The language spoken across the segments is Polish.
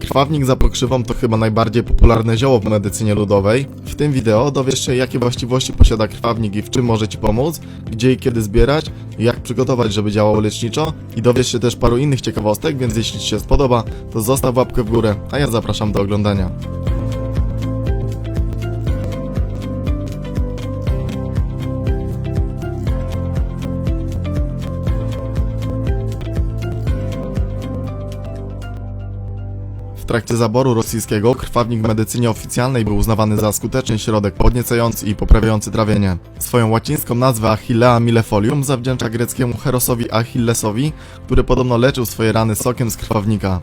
Krwawnik za pokrzywą to chyba najbardziej popularne zioło w medycynie ludowej. W tym wideo dowiesz się jakie właściwości posiada krwawnik i w czym może Ci pomóc, gdzie i kiedy zbierać, jak przygotować, żeby działał leczniczo i dowiesz się też paru innych ciekawostek, więc jeśli Ci się spodoba, to zostaw łapkę w górę, a ja zapraszam do oglądania. W trakcie zaboru rosyjskiego krwawnik w medycynie oficjalnej był uznawany za skuteczny środek podniecający i poprawiający trawienie. Swoją łacińską nazwę Achillea millefolium zawdzięcza greckiemu Herosowi Achillesowi, który podobno leczył swoje rany sokiem z krwawnika.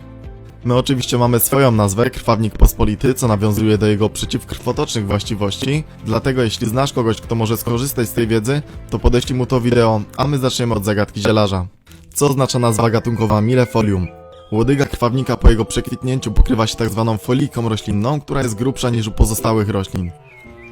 My oczywiście mamy swoją nazwę, krwawnik pospolity, co nawiązuje do jego przeciwkrwotocznych właściwości, dlatego jeśli znasz kogoś, kto może skorzystać z tej wiedzy, to podeślij mu to wideo, a my zaczniemy od zagadki zielarza. Co oznacza nazwa gatunkowa millefolium? Łodyga krwawnika po jego przekwitnięciu pokrywa się tzw. folijką roślinną, która jest grubsza niż u pozostałych roślin.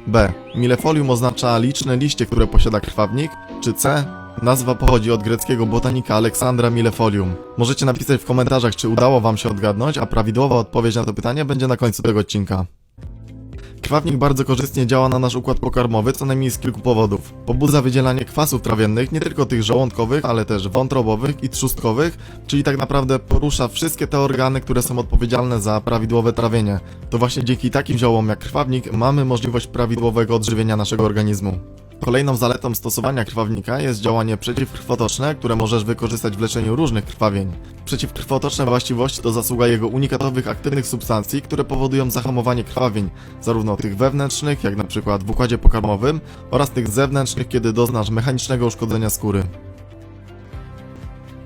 B. Millefolium oznacza liczne liście, które posiada krwawnik, czy C. Nazwa pochodzi od greckiego botanika Aleksandra Millefolium. Możecie napisać w komentarzach, czy udało Wam się odgadnąć, a prawidłowa odpowiedź na to pytanie będzie na końcu tego odcinka. Krwawnik bardzo korzystnie działa na nasz układ pokarmowy, co najmniej z kilku powodów. Pobudza wydzielanie kwasów trawiennych, nie tylko tych żołądkowych, ale też wątrobowych i trzustkowych, czyli tak naprawdę porusza wszystkie te organy, które są odpowiedzialne za prawidłowe trawienie. To właśnie dzięki takim ziołom jak krwawnik mamy możliwość prawidłowego odżywienia naszego organizmu. Kolejną zaletą stosowania krwawnika jest działanie przeciwkrwotoczne, które możesz wykorzystać w leczeniu różnych krwawień. Przeciwkrwotoczne właściwości to zasługa jego unikatowych aktywnych substancji, które powodują zahamowanie krwawień, zarówno tych wewnętrznych, jak przykład w układzie pokarmowym, oraz tych zewnętrznych, kiedy doznasz mechanicznego uszkodzenia skóry.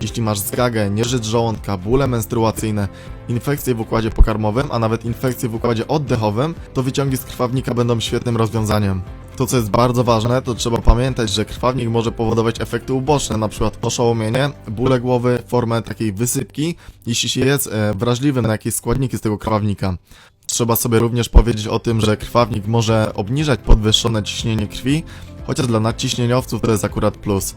Jeśli masz zgagę, nieżyt żołądka, bóle menstruacyjne, infekcje w układzie pokarmowym, a nawet infekcje w układzie oddechowym, to wyciągi z krwawnika będą świetnym rozwiązaniem. To co jest bardzo ważne, to trzeba pamiętać, że krwawnik może powodować efekty uboczne, np. oszołomienie, bóle głowy, formę takiej wysypki, jeśli się jest e, wrażliwym na jakieś składniki z tego krwawnika. Trzeba sobie również powiedzieć o tym, że krwawnik może obniżać podwyższone ciśnienie krwi, chociaż dla nadciśnieniowców to jest akurat plus.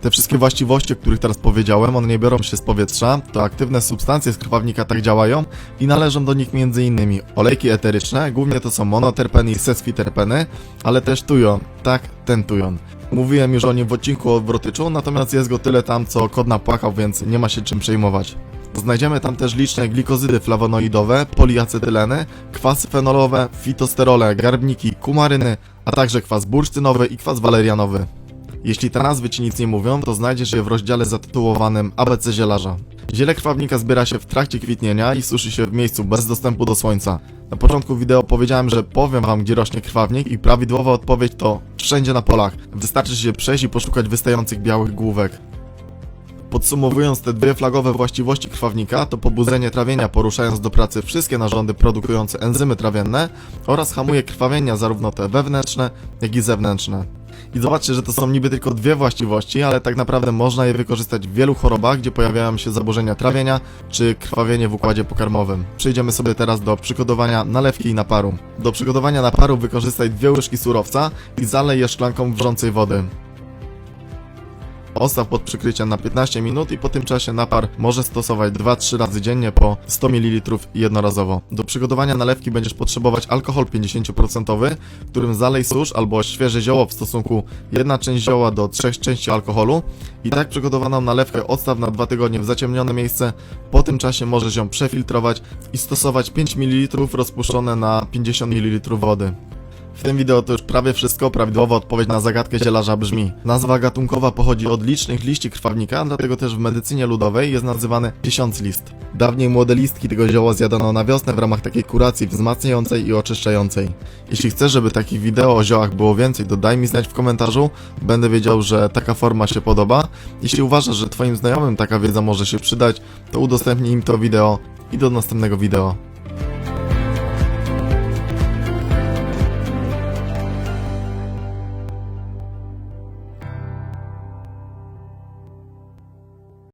Te wszystkie właściwości, o których teraz powiedziałem, one nie biorą się z powietrza, to aktywne substancje z krwawnika tak działają i należą do nich m.in. olejki eteryczne, głównie to są monoterpeny i sesquiterpeny, ale też tujon, tak, ten tujon. Mówiłem już o nim w odcinku o wrotyczu, natomiast jest go tyle tam, co kod napłakał, więc nie ma się czym przejmować. Znajdziemy tam też liczne glikozydy flawonoidowe, poliacetyleny, kwasy fenolowe, fitosterole, garbniki, kumaryny, a także kwas bursztynowy i kwas walerianowy. Jeśli te nazwy Ci nic nie mówią, to znajdziesz je w rozdziale zatytułowanym ABC zielarza. Ziele krwawnika zbiera się w trakcie kwitnienia i suszy się w miejscu bez dostępu do słońca. Na początku wideo powiedziałem, że powiem Wam, gdzie rośnie krwawnik i prawidłowa odpowiedź to wszędzie na polach. Wystarczy się przejść i poszukać wystających białych główek. Podsumowując te dwie flagowe właściwości krwawnika, to pobudzenie trawienia poruszając do pracy wszystkie narządy produkujące enzymy trawienne oraz hamuje krwawienia zarówno te wewnętrzne, jak i zewnętrzne. I zobaczcie, że to są niby tylko dwie właściwości, ale tak naprawdę można je wykorzystać w wielu chorobach, gdzie pojawiają się zaburzenia trawienia czy krwawienie w układzie pokarmowym. Przejdziemy sobie teraz do przygotowania nalewki i naparu. Do przygotowania naparu wykorzystaj dwie łyżki surowca i zalej je szklanką wrzącej wody. Ostaw pod przykryciem na 15 minut i po tym czasie napar może stosować 2-3 razy dziennie po 100 ml jednorazowo. Do przygotowania nalewki będziesz potrzebować alkohol 50%, którym zalej susz albo świeże zioło w stosunku 1 część zioła do 3 części alkoholu i tak przygotowaną nalewkę odstaw na 2 tygodnie w zaciemnione miejsce. Po tym czasie możesz ją przefiltrować i stosować 5 ml rozpuszczone na 50 ml wody. W tym wideo to już prawie wszystko. Prawidłowa odpowiedź na zagadkę zielarza brzmi. Nazwa gatunkowa pochodzi od licznych liści krwawnika, dlatego też w medycynie ludowej jest nazywany tysiąc list. Dawniej młode listki tego zioła zjadano na wiosnę w ramach takiej kuracji wzmacniającej i oczyszczającej. Jeśli chcesz, żeby takich wideo o ziołach było więcej, to daj mi znać w komentarzu. Będę wiedział, że taka forma się podoba. Jeśli uważasz, że twoim znajomym taka wiedza może się przydać, to udostępnij im to wideo i do następnego wideo.